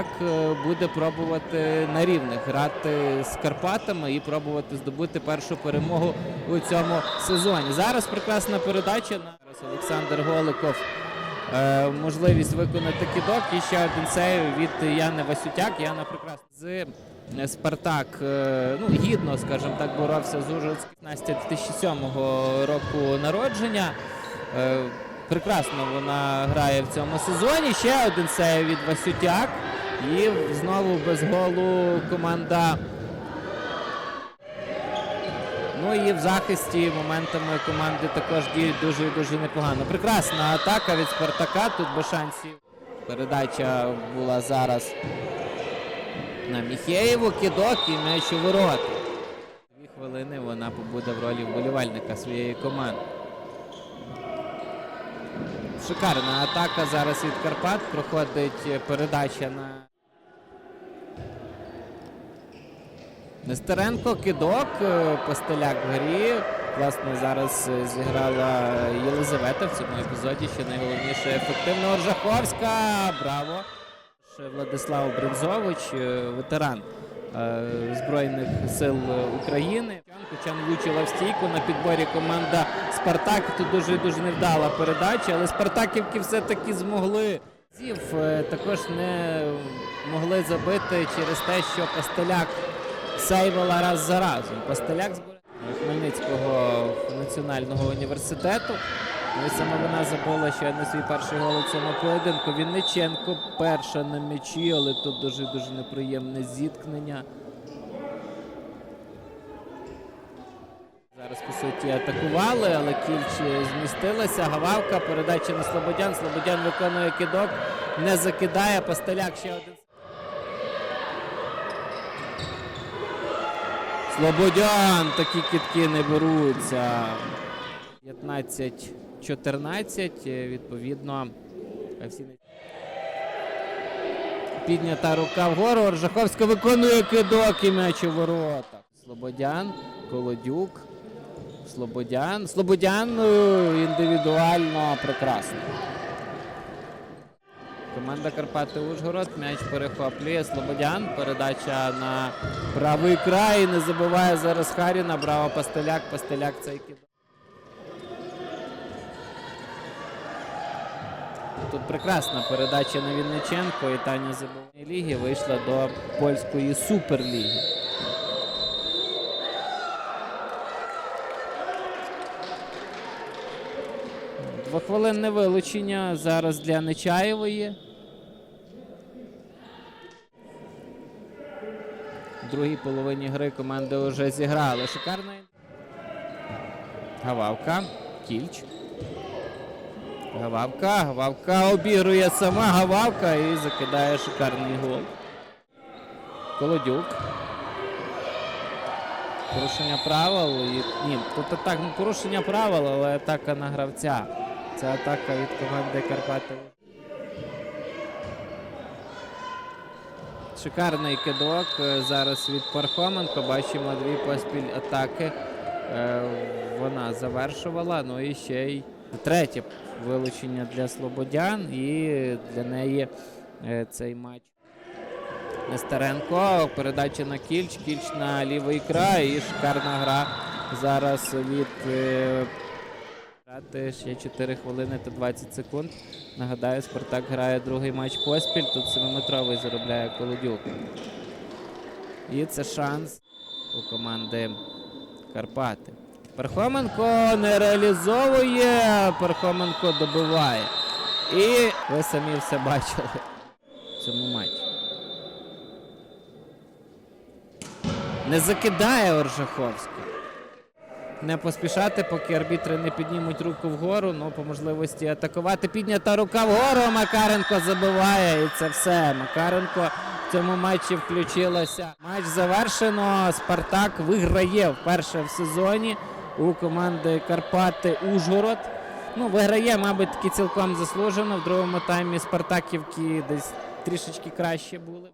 е, буде пробувати на рівних грати з Карпатами і пробувати здобути першу перемогу у цьому сезоні. Зараз прекрасна передача. Олександр Голиков. Е, можливість виконати кидок і ще один сейв від Яни Васютяк. Яна прекрасна з е, Спартак ну, гідно, скажімо так, боровся з Ужгородським Настя 2007 року народження. Прекрасно вона грає в цьому сезоні. Ще один сейв від Васютяк. І знову без голу команда. Ну і в захисті моментами команди також діють дуже і дуже непогано. Прекрасна атака від Спартака. Тут без шансів. Передача була зараз на Міхеєву. Кидок і м'яч у ворота. Дві хвилини вона побуде в ролі вболівальника своєї команди. Шикарна атака зараз від Карпат. Проходить передача на Нестеренко, кидок, е, Постеляк в грі. Власне, зараз е, зіграла Єлизавета в цьому епізоді, що найголовніше ефективно Оржаховська. Браво! Владислав Бринзович, е, ветеран Збройних сил України. Кучан влучила в стійку на підборі команда Спартак. Тут дуже дуже невдала передача, але Спартаківки все-таки змогли. Також не могли забити через те, що Пастеляк сейвила раз за разом. Пастеляк збирає Хмельницького національного університету. Ну саме вона забула ще на свій перший гол у цьому поєдинку. Вінниченко перша на м'ячі, але тут дуже дуже неприємне зіткнення. Зараз, по суті, атакували, але кільч змістилася. Гававка, передача на Слободян. Слободян виконує кидок, не закидає. Пастеляк ще один. Слободян, такі кітки не беруться. 15-14, е, відповідно. е, Піднята рука вгору. Оржаховська виконує кидок і м'яч у воротах. Слободян, Колодюк. Слободян. Слободян е, індивідуально прекрасно. Команда Карпати Ужгород. М'яч перехоплює. Слободян. Передача на правий край. Не забуває зараз Харіна. Браво Пастеляк. Пастеляк цей кидок. Тут прекрасна передача на Вінниченко. І Таня Забувної ліги вийшла до польської суперліги. Двохвилинне вилучення зараз для Нечаєвої. В другій половині гри команди вже зіграли. Шикарна. Гававка. Кільч. Гававка. Гававка обігрує сама Гававка і закидає шикарний гол. Колодюк. Порушення правил. І... Ні, тут атак, ну, порушення правил, але атака на гравця. Це атака від команди Карпати. Шикарний кидок е, зараз від Пархоменко. Бачимо дві поспіль атаки. Е, Вона завершувала. Ну і ще й третє вилучення для Слободян. І для неї е, цей матч. Нестеренко, передача на кільч, кільч на лівий край і шикарна гра зараз від е, ще 4 хвилини та 20 секунд. Нагадаю, Спартак грає другий матч поспіль. Тут 7-метровий заробляє Колодюк. І це шанс у команди Карпати. Пархоменко не реалізовує. Пархоменко добиває. І ви самі все бачили в цьому матчі. Не закидає Оржаховський. Не поспішати, поки арбітри не піднімуть руку вгору. Ну, по можливості атакувати. Піднята рука вгору. Макаренко забиває. І це все. Макаренко в цьому матчі включилося. Матч завершено. Спартак виграє вперше в сезоні у команди Карпати Ужгород. Ну, виграє, мабуть, таки цілком заслужено. В другому таймі Спартаківки десь трішечки краще були.